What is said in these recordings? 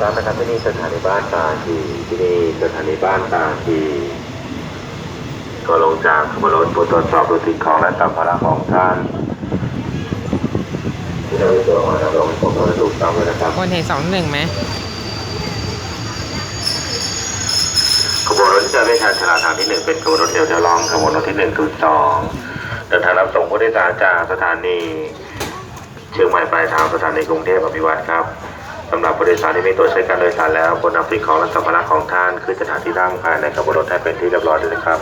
ทราบนะครับที่นี่สถานีบ้านตาคีที่นี่สถานีบ้านตาคีก็ลงจากขบวนรถตรวจสอบรถสิ่งของและสัมภาระของท่านที่เราได้ตัวมารับรองผมเราถูกต้องเลยนะครับคนเห็นสองหนึ่งไหมขบวนรถที่จะได้ทางฉลาดทางที่หนึ่งเป็นขบวนรถเดียวจะลองขบวนรถที่หนึ่งคือสองเดินทางรับส่งผู้โดยสารจากสถานีเชียงใหม่ปลายทางสถานีกรุงเทพอภิวัตรครับ สำหรับผู้โดยสารที่มีตัวใช้การโดยสารแล้วบนนำสิ่งของและสัมภาระของท่านคือสถานที่นั่งภายในขบวนรถให้เป็นที่เรียบร้อยด้วยนะครับ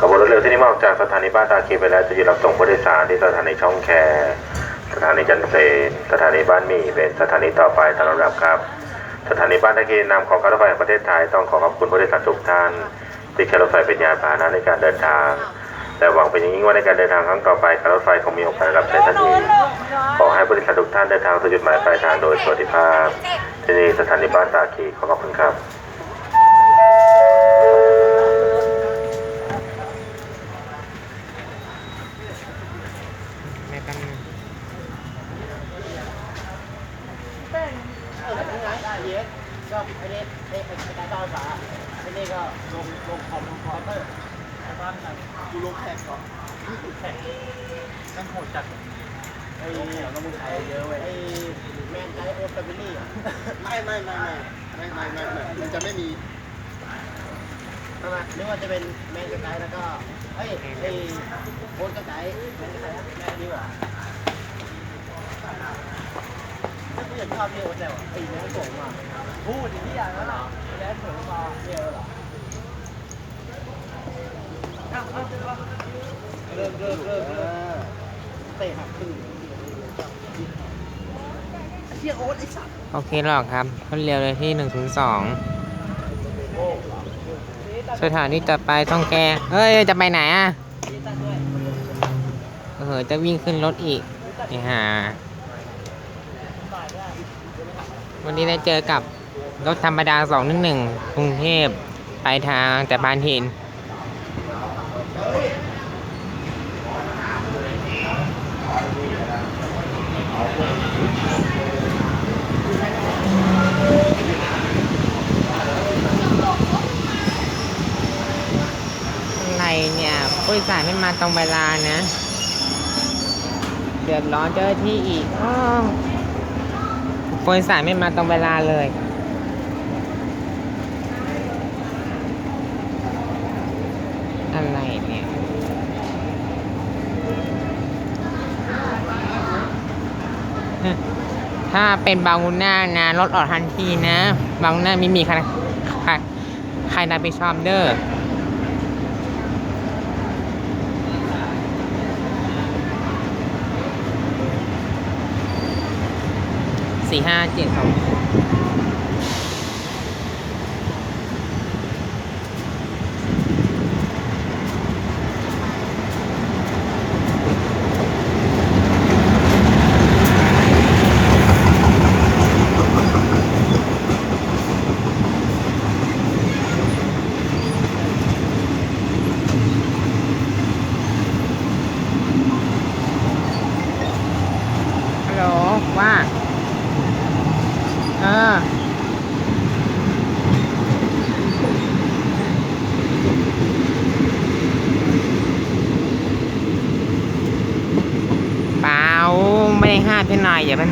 ขบวนรถเร็วที่นี่มาออกจากสถานีบ้านตาคีไปแล้วจะยุดรับส่งผู้โดยสารที่สถานีช่องแค สถานีจันทร์เสนสถานีบ้านมีเป็นสถานีต่อไปตามลำดับครับ สถานีบ้านตาคีนำของการรถไฟแห่งประเทศไทยต้องขอขอบคุณผู้โดยสารทุกท่านที่ใช้รถไฟเป็นยานพาหนะในการเดินทางและหวังเป็นอย่างยิ่งว่าในการเดินทางครั้งต่อไปการรถไฟคงมีโอกาสได้รับใช้ท่านอีกขอให้บริษัททุกท่านเดินทางสู่จุดหมายปลายทางโดยสวัสดิภาพที่นี่สถานีบ้านตาคีขอขอบคุณครับ เยอะก็ไม่ได้ไม่ได้ไม่ได้ต่อสาไม่ได้ก็ลงลงคอมลงคอมเตอร์ไอ้บ้านไหนกูลงแท็กก่อนแท็กนั่งโหดจัดไอ้เนี่ยเรามึงไทยเยอะเว้ยไอ้แมนไยโอสตเบิลี่ไม่ไม่ไม่ไม่ไม่ไม่ไม่มันจะไม่มีไมานึกว่าจะเป็นแมนกระไดแล้วก็เฮ้ยไอ้โค้ดกระไดแมนกระไดแมนดีกว่า ถ้ากูอยากชอบพี่โอ๊ตแล้วอะไอ้แมนส่งมาพูดอย่างนี้อย่างนั้นเหรอแมนส่งมาเนี่ยเหรอเริ่มเริ่มเริ่มเตะหักครึ่งเชี่ยโอ๊ตไอ้สัตว์โอเคหรอกครับคนเร็วเลยที่หนึ่งถึงสองสถานีต่อไปต้องแกเฮ้ย จะไปไหนอะเออจะวิ่งขึ้นรถอีกนี่ฮะ วันนี้ได้เจอกับรถธรรมดาสองหนึ่งหนึ่งกรุงเทพปลายทางแต่บานหินอะไรเนี่ยผู้โดยสารไม่มาตรงเวลานะ เดือดร้อนเจ้าหน้าที่อีก อ้าวผู้โดยสารไม่มาตรงเวลาเลย อะไรเนี่ยถ้าเป็นบางุน่านะรถออกทันทีนะ บางุน่าไม่มีใครใครใครรับผิดชอบเด้อ สี่ห้าเจ็ดสิบาดให้หน่อยอย่าเป็น